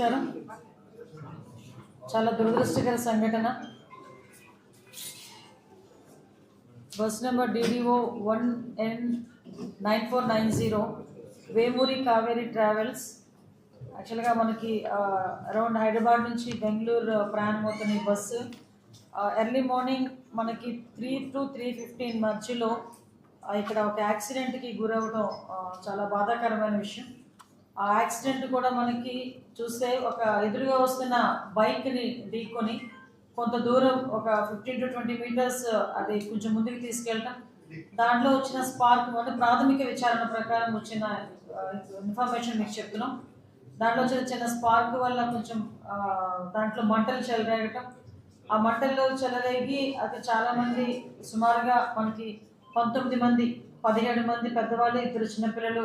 నమస్కారం చాలా దురదృష్టకర సంఘటన. Bus number DDO one N nine four nine zero Vemuri Kaveri travels. యాక్చువల్గా మనకి అరౌండ్ హైదరాబాద్ నుంచి బెంగళూరు ప్రయాణం అవుతున్న ఈ బస్సు ఎర్లీ మార్నింగ్ మనకి త్రీ టు త్రీ ఫిఫ్టీన్ మధ్యలో ఇక్కడ ఒక యాక్సిడెంట్కి గురవడం చాలా బాధాకరమైన విషయం. ఆ యాక్సిడెంట్ కూడా మనకి చూస్తే ఒక ఎదురుగా వస్తున్న బైక్ని ఢీకొని కొంత దూరం ఒక ఫిఫ్టీన్ టు ట్వంటీ మీటర్స్ అది కొంచెం ముందుకు తీసుకెళ్ళటం. దాంట్లో వచ్చిన స్పార్క్ అంటే ప్రాథమిక విచారణ ప్రకారం వచ్చిన ఇన్ఫర్మేషన్ మీకు చెప్తున్నాం. దాంట్లో వచ్చిన చిన్న స్పార్క్ వల్ల కొంచెం దాంట్లో మంటలు చెలరేగటం. ఆ మంటల్లో చెలరేగి అది చాలామంది సుమారుగా మనకి పంతొమ్మిది మంది పదిహేడు మంది పెద్దవాళ్ళు ఇద్దరు చిన్నపిల్లలు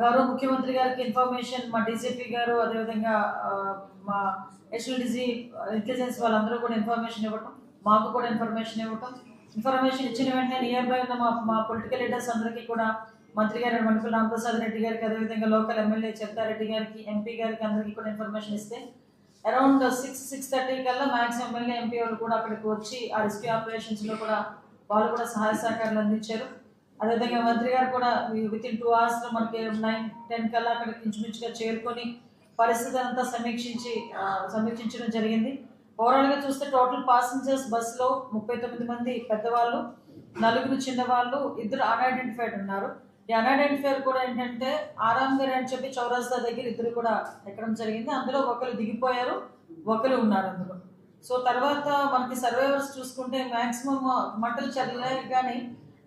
గౌరవ ముఖ్యమంత్రి గారికి ఇన్ఫర్మేషన్ మా డీజీపీ గారు అదేవిధంగా మా ఎస్ఎల్డిజి ఇంటెలిజెన్స్ వాళ్ళందరూ కూడా ఇన్ఫర్మేషన్ ఇవ్వటం మాకు కూడా ఇన్ఫర్మేషన్ ఇవ్వటం. ఇన్ఫర్మేషన్ ఇచ్చిన వెంటనే నియర్ బై ఉన్న మా మా పొలిటికల్ లీడర్స్ అందరికీ కూడా మంత్రి గారు మణిపూర్ రామప్రసాద్ రెడ్డి గారికి అదేవిధంగా లోకల్ ఎమ్మెల్యే చెప్తారెడ్డి గారికి ఎంపీ గారికి అందరికీ కూడా ఇన్ఫర్మేషన్ ఇస్తే అరౌండ్ సిక్స్ సిక్స్ థర్టీ కల్లా మ్యాక్స్ ఎమ్మెల్యే ఎంపీ వాళ్ళు కూడా అక్కడికి వచ్చి ఆ రెస్క్యూ ఆపరేషన్స్లో కూడా వాళ్ళు కూడా సహాయ సహకారాలు అందించారు. అదేవిధంగా మంత్రి గారు కూడా విత్ ఇన్ టూ అవర్స్లో మనకి నైన్ టెన్ కల్లా అక్కడికి ఇంచుమించుగా చేరుకొని పరిస్థితి అంతా సమీక్షించి సమీక్షించడం జరిగింది. ఓవరాల్గా చూస్తే టోటల్ పాసింజర్స్ బస్సులో ముప్పై తొమ్మిది మంది పెద్దవాళ్ళు నలుగురు చిన్నవాళ్ళు ఇద్దరు అన్ఐడెంటిఫైడ్ ఉన్నారు. ఈ అన్ఐడెంటిఫైడ్ కూడా ఏంటంటే ఆరాంగర్ అని చెప్పి చౌరస్తా దగ్గర ఇద్దరు కూడా ఎక్కడం జరిగింది. అందులో ఒకరు దిగిపోయారు ఒకరు ఉన్నారు అందులో. సో తర్వాత మనకి సర్వైవర్స్ చూసుకుంటే మాక్సిమం మంటలు చల్లలే కానీ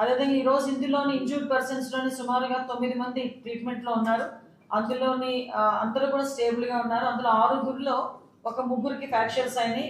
అదేవిధంగా ఈరోజు ఇందులోని ఇంజూర్డ్ పర్సన్స్లోని సుమారుగా తొమ్మిది మంది ట్రీట్మెంట్లో ఉన్నారు. అందులోని అందరూ కూడా స్టేబుల్గా ఉన్నారు. అందులో ఆరుగురిలో ఒక ముగ్గురికి ఫ్రాక్చర్స్ అయినాయి.